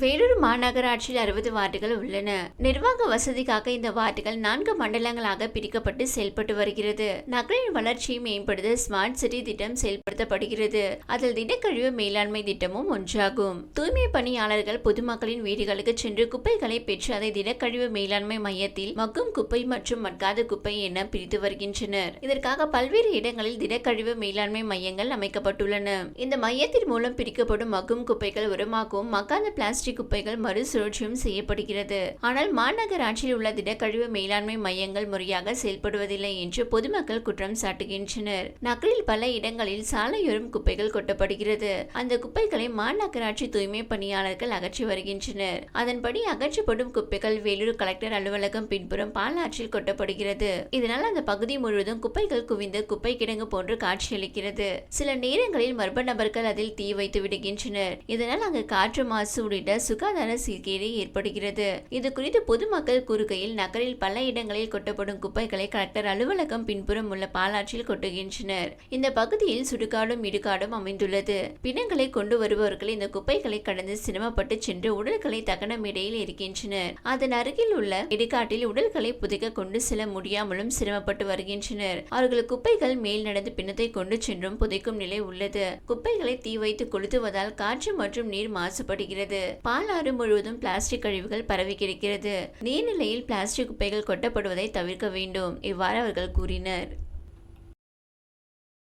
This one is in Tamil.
வேலூர் மாநகராட்சியில் அறுபது வார்டுகள் உள்ளன. நிர்வாக வசதிக்காக இந்த வார்டுகள் நான்கு மண்டலங்களாக பிரிக்கப்பட்டு செயல்பட்டு வருகிறது. நகரின் வளர்ச்சியை மேம்படுத்த ஸ்மார்ட் சிட்டி திட்டம் செயல்படுத்தப்படுகிறது. அதில் திடக்கழிவு மேலாண்மை திட்டமும் ஒன்றாகும். தூய்மை பணியாளர்கள் பொதுமக்களின் வீடுகளுக்கு சென்று குப்பைகளை பெற்று அதை திடக்கழிவு மேலாண்மை மையத்தில் மக்கும் குப்பை மற்றும் மட்காத குப்பை என பிரித்து வருகின்றனர். இதற்காக பல்வேறு இடங்களில் திடக்கழிவு மேலாண்மை மையங்கள் அமைக்கப்பட்டுள்ளன. இந்த மையத்தின் மூலம் பிரிக்கப்படும் மக்கும் குப்பைகள் உரமாகவும் மக்காத பிளாஸ்டிக் குப்பைகள் மறுசுழற்சியும் செய்யப்படுகிறது. ஆனால் மாநகராட்சியில் உள்ள திடக்கழிவு மேலாண்மை மையங்கள் முறையாக செயல்படுவதில்லை என்று பொதுமக்கள் குற்றம் சாட்டுகின்றனர். நகரில் பல இடங்களில் சாலையோரம் குப்பைகள் கொட்டப்படுகிறது. அந்த குப்பைகளை மாநகராட்சி தூய்மை பணியாளர்கள் அகற்றி வருகின்றனர். அதன்படி அகற்றப்படும் குப்பைகள் வேலூர் கலெக்டர் அலுவலகம் பின்புறம் பாலாற்றில் கொட்டப்படுகிறது. இதனால் அந்த பகுதி முழுவதும் குப்பைகள் குவிந்து குப்பை கிடங்கு போன்று காட்சியளிக்கிறது. சில நேரங்களில் மர்ம நபர்கள் அதில் தீ வைத்து விடுகின்றனர். இதனால் அங்கு காற்று மாசு உள்ளிட்ட சுகாதார சீர்கேடு ஏற்படுகிறது. இது குறித்து பொதுமக்கள் கூறுகையில் நகரில் பல இடங்களில் கொட்டப்படும் குப்பைகளை கலெக்டர் அலுவலகம் பின்புறம் உள்ள பாலாற்றில் கொட்டுகின்றனர். இந்த பகுதியில் சுடுகாடும் இடுகாடும் அமைந்துள்ளது. பிணங்களை கொண்டு வருபவர்கள் இந்த குப்பைகளை கடந்து சிரமப்பட்டு சென்று உடல்களை தகனம் இடையில் இருக்கின்றனர் அதன் அருகில் உள்ள இடுகாட்டில் உடல்களை புதைக்க கொண்டு செல்ல முடியாமலும் சிரமப்பட்டு வருகின்றனர். அவர்கள் குப்பைகள் மேல் நடந்து பிணத்தை கொண்டு சென்றும் புதைக்கும் நிலை உள்ளது. குப்பைகளை தீ வைத்து கொளுத்துவதால் காற்று மற்றும் நீர் மாசுபடுகிறது. பாலாறு முழுவதும் பிளாஸ்டிக் கழிவுகள் பரவி கிடக்கிறது நீர்நிலையில் பிளாஸ்டிக் குப்பைகள் கொட்டப்படுவதை தவிர்க்க வேண்டும் இவ்வாறு அவர்கள் கூறினர்.